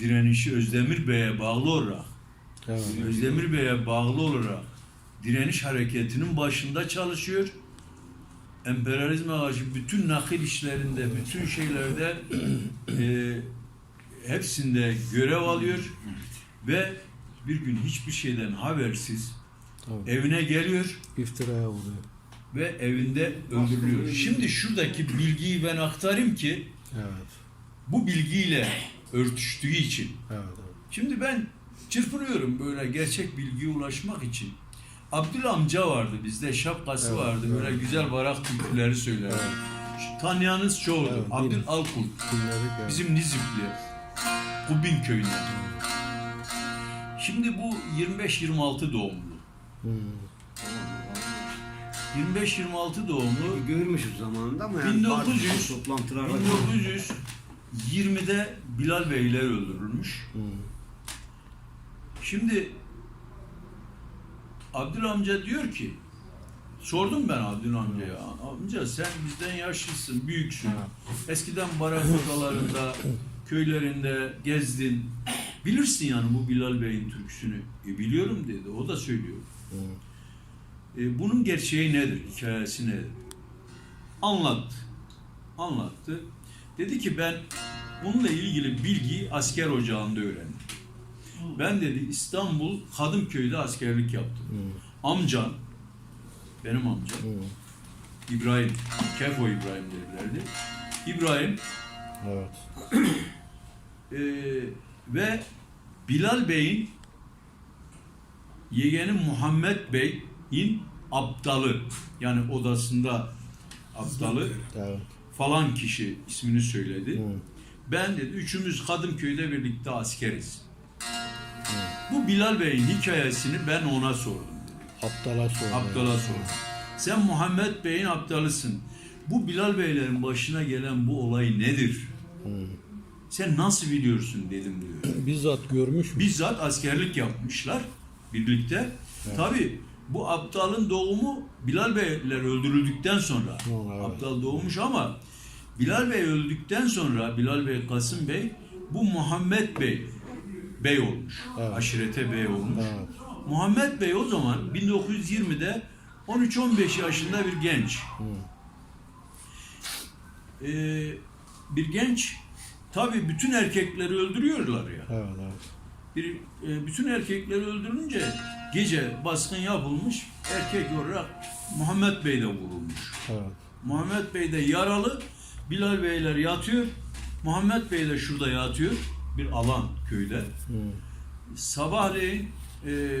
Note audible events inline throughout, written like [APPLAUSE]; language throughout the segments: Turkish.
direnişi Özdemir Bey'e bağlı olarak Evet. Özdemir Bey'e bağlı olarak direniş hareketinin başında çalışıyor. Emperyalizme karşı bütün nakil işlerinde, bütün şeylerde e, hepsinde görev alıyor ve bir gün hiçbir şeyden habersiz Tabii. evine geliyor İftiraya vuruyor. ve evinde öldürülüyor. Şimdi şuradaki bilgiyi ben aktarayım ki Evet. bu bilgiyle örtüştüğü için. Evet, evet. Şimdi ben çırpınıyorum böyle gerçek bilgiye ulaşmak için. Abdül amca vardı bizde şapkası evet, vardı evet. böyle güzel varak türküleri söylerdi. Evet. Tanıyanız çoğudur. Evet, Abdül Alkurt. Bizim Nizipli. Kubin köyünde. Şimdi bu 25-26 doğumlu. Hmm. 25-26 doğumlu. Görmüşüz zamanında ama yani 1900, 1900 20'de Bilal Beyler öldürülmüş. Hmm. Şimdi Abdül amca diyor ki sordum ben Abdül amcaya. Amca sen bizden yaşlısın, büyüksün. Eskiden barakodalarında, köylerinde gezdin. Bilirsin yani bu Bilal Bey'in türküsünü. E, biliyorum dedi. O da söylüyor. E, bunun gerçeği nedir? Hikayesi nedir? Anlattı. Anlattı dedi ki ben bununla ilgili bilgiyi asker ocağında öğrendim ben dedi İstanbul Kadımköy'de askerlik yaptım. Hmm. Amcan, benim amcam Hmm. İbrahim, Kefo İbrahim derlerdi. İbrahim Evet. eee, [CLEARS THROAT] ve Bilal Bey'in yeğeni Muhammed Bey'in aptalı yani odasında aptalı Evet. Falan kişi ismini söyledi. Hmm. Ben dedi üçümüz Kadımköy'de birlikte askeriz. Bu Bilal Bey'in hikayesini ben ona sordum. Aptala sor. Abdal'a sordum. Sen Muhammed Bey'in aptalısın. Bu Bilal Beylerin başına gelen bu olay nedir? Hmm. Sen nasıl biliyorsun dedim diyor. Bizzat görmüş mü? Bizzat askerlik yapmışlar birlikte. Tabi bu aptalın doğumu Bilal Beyler öldürüldükten sonra. evet. Aptal doğmuş ama Bilal Bey öldükten sonra Bilal Bey Kasım Bey bu Muhammed Bey bey olmuş. Evet. Aşirete bey olmuş. Evet. Muhammed Bey o zaman 1920'de 13-15 yaşında bir genç. Ee, bir genç tabi bütün erkekleri öldürüyorlar ya. Evet. Evet. Bir, e, bütün erkekleri öldürünce gece baskın yapılmış erkek olarak Muhammed Bey de vurulmuş. Evet. Muhammed Bey de yaralı, Bilal Beyler yatıyor. Muhammed Bey de şurada yatıyor. Bir alan köyde. Hmm. Sabahleyin e,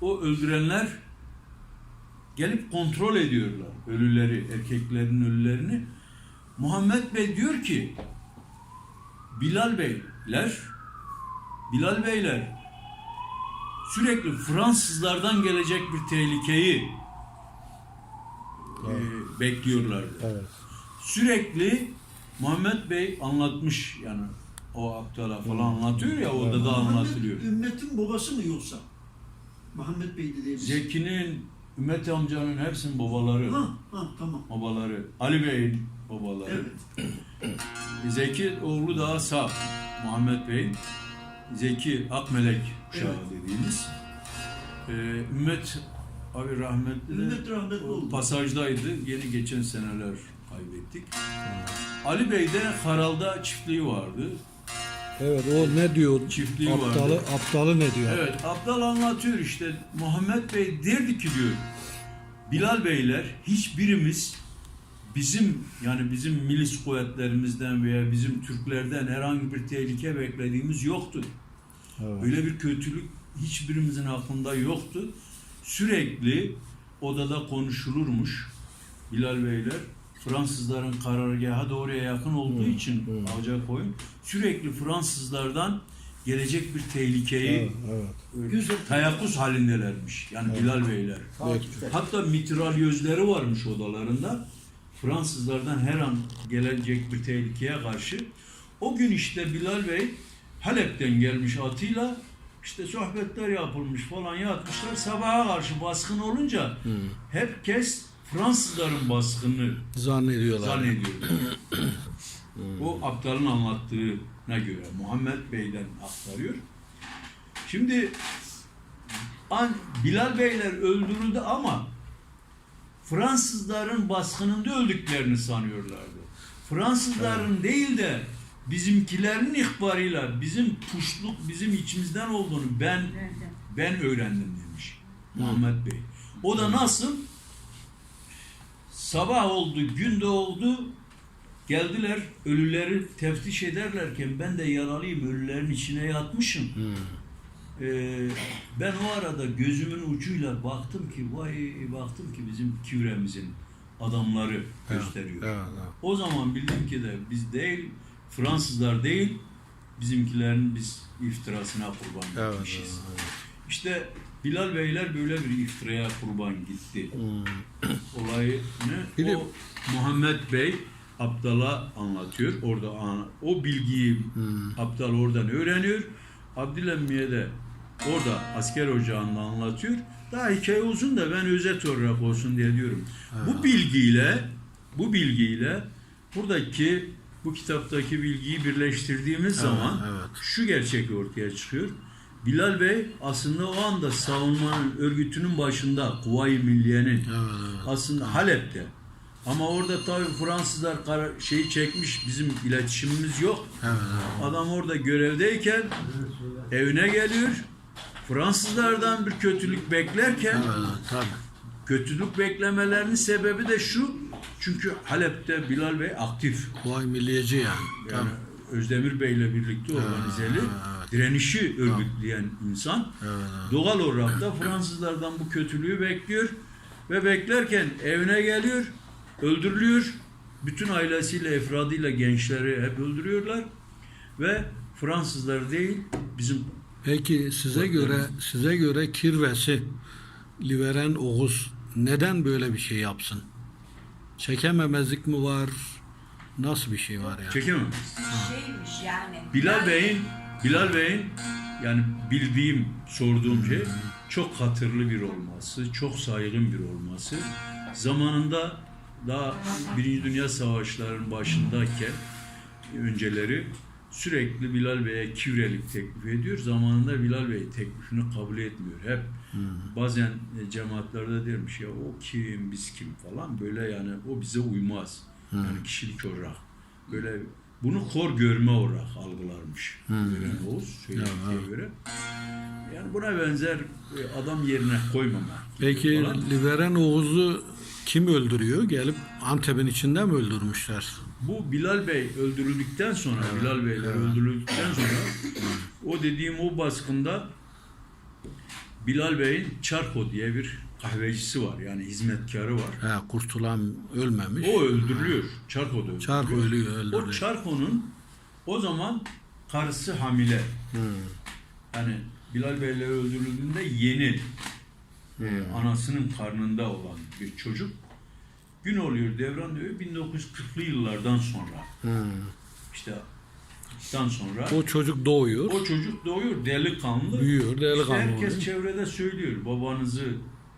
o öldürenler gelip kontrol ediyorlar ölüleri, erkeklerin ölülerini. Muhammed Bey diyor ki Bilal Beyler Bilal Beyler sürekli Fransızlardan gelecek bir tehlikeyi e, bekliyorlardı. Evet. Sürekli Muhammed Bey anlatmış yani o aptala falan anlatıyor ya orada da anlatılıyor. Muhammed ümmetin babası mı yoksa? Muhammed Bey dediğimiz. Zeki'nin, Ümmet amcanın hepsinin babaları, Ha, ha tamam. babaları, Ali Bey'in babaları. Evet. Zeki oğlu daha sağ, Muhammed Bey. Zeki Akmelek uşağı Evet. dediğimiz. Ee, Ümmet abi rahmetli de Ümmet rahmetli o oldu. pasajdaydı. Yeni geçen seneler kaybettik. Ali Bey'de Haral'da çiftliği vardı. Evet o ne diyor? Çiftliği aptalı, vardı. aptalı ne diyor? Evet, Abdal anlatıyor işte. Muhammed Bey derdi ki diyor, Bilal Beyler hiçbirimiz bizim yani bizim milis kuvvetlerimizden veya bizim Türklerden herhangi bir tehlike beklediğimiz yoktu. Evet. Öyle bir kötülük hiçbirimizin aklında yoktu. Sürekli odada konuşulurmuş Bilal Beyler. Fransızların karargahı da oraya yakın olduğu Hı, için hı. Avcıkoyun sürekli Fransızlardan gelecek bir tehlikeyi Evet. evet. Güzel. tayakkuz halindelermiş. Yani Bilal Beyler. Bekliyor. Hatta mitralyözleri varmış odalarında. Fransızlardan her an gelecek bir tehlikeye karşı. O gün işte Bilal Bey Halep'ten gelmiş atıyla işte sohbetler yapılmış falan yatmışlar. Sabaha karşı baskın olunca herkes Fransızların baskını Zannediyorlar. zannediyor. [CLEARS THROAT] o Abdal'ın anlattığı göre Muhammed Bey'den aktarıyor. Şimdi an, Bilal Beyler öldürüldü ama Fransızların baskınında öldüklerini sanıyorlardı. Fransızların değil de bizimkilerin ihbarıyla bizim puşluk bizim içimizden olduğunu ben ben öğrendim demiş Muhammed Bey. O da nasıl? Sabah oldu, gün de oldu. Geldiler ölüleri teftiş ederlerken ben de yaralıyım ölülerin içine yatmışım. Ee, ben o arada gözümün ucuyla baktım ki vay baktım ki bizim küvremizin adamları gösteriyor. Evet, evet. O zaman bildim ki de biz değil Fransızlar değil bizimkilerin biz iftirasına kurban Evet, gitmişiz. evet, İşte Bilal Beyler böyle bir iftiraya kurban gitti. [COUGHS] Olayı ne? De- O Muhammed Bey Abdal'a anlatıyor. Orada o bilgiyi Abdal oradan öğreniyor. Abdülemmiye de orada asker ocağında anlatıyor. Daha hikaye uzun da ben özet olarak olsun diye diyorum. Bu bilgiyle bu bilgiyle buradaki bu kitaptaki bilgiyi birleştirdiğimiz zaman evet. şu gerçek ortaya çıkıyor. Bilal Bey aslında o anda savunmanın örgütünün başında Kuvayi Milliye'nin aslında Halep'te. Ama orada tabii Fransızlar şeyi çekmiş bizim iletişimimiz yok. Adam orada görevdeyken evine geliyor. Fransızlardan bir kötülük beklerken Evet, tabii. Kötülük beklemelerinin sebebi de şu. Çünkü Halep'te Bilal Bey aktif. Vay milliyeci yani. Yani Özdemir Bey'le birlikte organizeli, direnişi örgütleyen insan doğal olarak da Fransızlardan bu kötülüğü bekliyor ve beklerken evine geliyor, öldürülüyor. Bütün ailesiyle, efradıyla gençleri hep öldürüyorlar ve Fransızlar değil bizim Peki size göre size göre kirvesi Liveren Oğuz neden böyle bir şey yapsın? Çekememezlik mi var? Nasıl bir şey var yani? çekemem. şeymiş yani. Bilal Bey'in Bilal Bey'in yani bildiğim, sorduğum şey çok hatırlı bir olması, çok saygın bir olması. Zamanında daha Birinci Dünya Savaşları'nın başındayken önceleri sürekli Bilal Bey'e kivrelik teklif ediyor. Zamanında Bilal Bey teklifini kabul etmiyor. Hep bazen e, cemaatlerde dermiş ya o kim, biz kim falan böyle yani o bize uymaz. Yani kişilik olarak. Böyle bunu kor görme olarak algılarmış. Gören Oğuz söylediğine göre. Yani buna benzer e, adam yerine koymamak. Peki falan. Liveren Oğuz'u kim öldürüyor? Gelip Antep'in içinde mi öldürmüşler? Bu Bilal Bey öldürüldükten sonra, Bilal Beyler öldürüldükten sonra o dediğim o baskında Bilal Bey'in Çarko diye bir kahvecisi var. Yani hizmetkarı var. He, kurtulan ölmemiş. O öldürülüyor. Çarko da öldürülüyor. Çark ölüyor, O öldürüyor. Çarko'nun o zaman karısı hamile. Yani Bilal Bey'le öldürüldüğünde yeni e, anasının karnında olan bir çocuk. Gün oluyor devran diyor 1940'lı yıllardan sonra. İşte dan sonra O çocuk doğuyor. o çocuk doğuyor delikanlı. Büyüyor, delikanlı İşte herkes oluyor. çevrede söylüyor babanızı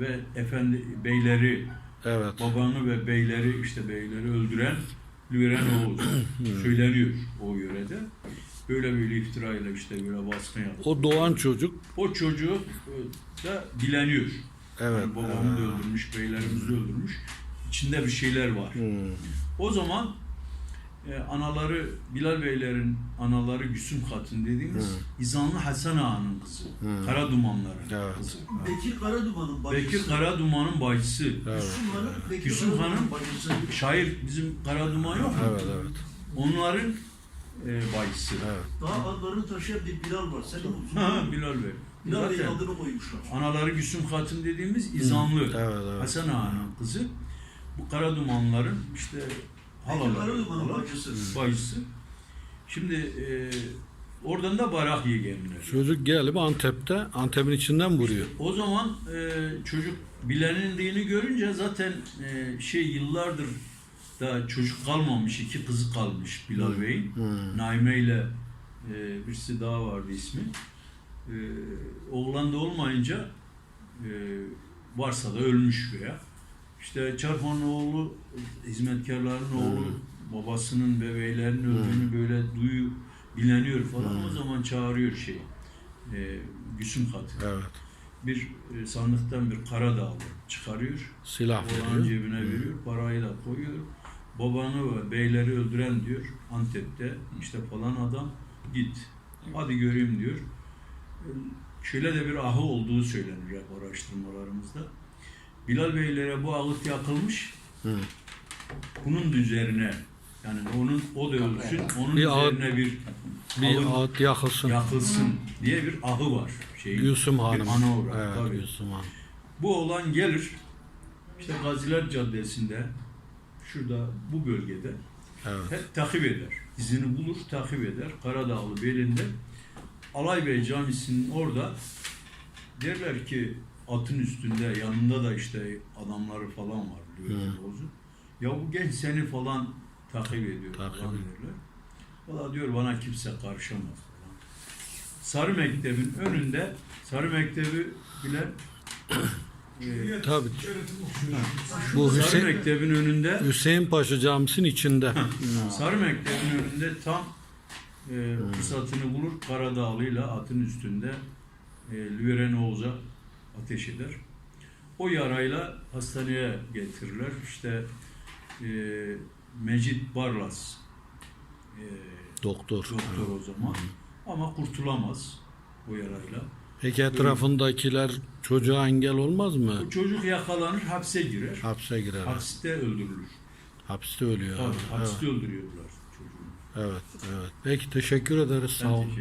ve efendi beyleri Evet. babanı ve beyleri işte beyleri öldüren Lüveren Oğuz [CLEARS THROAT] söyleniyor o yörede. Böyle böyle iftirayla işte böyle baskın yaptı. O doğan çocuk O çocuğu e, da bileniyor. Evet. Yani babamı da öldürmüş, beylerimizi de öldürmüş. İçinde bir şeyler var. O zaman e, anaları Bilal Beylerin anaları Güsüm Hatun dediğimiz İzanlı Hasan Ağa'nın kızı. Karadumanların Evet. kızı. Bekir Karaduman'ın bacısı. Bekir bacısı. Gülsüm Hanım, Bekir Gülsüm Karaduman'ın Hanım bacısı. şair bizim Karaduman yok mu? Evet evet. Onların e, bacısı. Evet. Daha adlarını taşıyan bir Bilal var. Senin olsun. [LAUGHS] Ha, Bilal Bey. Bey'in Zaten adını koymuşlar. anaları Güsüm Hatun dediğimiz İzanlı. Evet, evet. Hasan Ağa'nın kızı. Bu Karadumanların işte Bekir halaları. Hala- bacısı. bacısı. Şimdi e, oradan da barak yegenler. Çocuk gelip Antep'te Antep'in içinden vuruyor. O zaman e, çocuk bilindiğini görünce zaten e, şey yıllardır da çocuk kalmamış, iki kızı kalmış Bilal Bey'in. Naime ile e, birisi daha vardı ismi. E, oğlan da olmayınca e, varsa da ölmüş veya. İşte Çarfan'ın oğlu, hizmetkarların oğlu babasının ve beylerinin öldüğünü böyle duyu bileniyor falan. O zaman çağırıyor şey. E, Gülsüm Katı. Evet. Bir e, sandıktan bir kara dağlı çıkarıyor. Silah veriyor. cebine veriyor. Parayı da koyuyor. Babanı ve beyleri öldüren diyor Antep'te işte falan adam git. Hadi göreyim diyor. Şöyle de bir ahı olduğu söylenir hep araştırmalarımızda. Bilal Beylere bu ağıt yakılmış. Hı. Bunun üzerine yani onun o da ölsün, onun Bir ağıt- üzerine bir Bir ağıt ağıt yakılsın. yakılsın diye bir ahı var. Gülsüm bir Hanım. ana olarak, Evet, tabii. Gülsüm Hanım. Bu olan gelir işte Gaziler Caddesi'nde şurada bu bölgede Evet. hep takip eder. İzini bulur, takip eder. Karadağlı belinde Alay Bey Camisi'nin orada derler ki atın üstünde yanında da işte adamları falan var. Oğuz'un. Ya bu genç seni falan takip ediyor Takip falan ediyor. derler. Valla diyor bana kimse karışamaz falan. Sarı Mektebin önünde Sarı Mektebi bilen e, Tabii. Bu Sarı Hüseyin, Mektebin önünde Hüseyin Paşa Camisi'nin içinde. Sarı Mektebin önünde tam e, fırsatını bulur Karadağlı'yla atın üstünde e, Lüveren Oğuz'a ateş eder. O yarayla hastaneye getirirler. İşte e, Mecit Barlas e, Doktor. doktor o zaman ama kurtulamaz o yarayla. Peki etrafındakiler çocuğa engel olmaz mı? Bu çocuk yakalanır hapse girer. Hapse girer. Hapiste öldürülür. Hapiste ölüyor. Tabii, Evet, hapiste öldürüyorlar çocuğu. Evet, evet. Peki teşekkür ederiz. Sağ olun.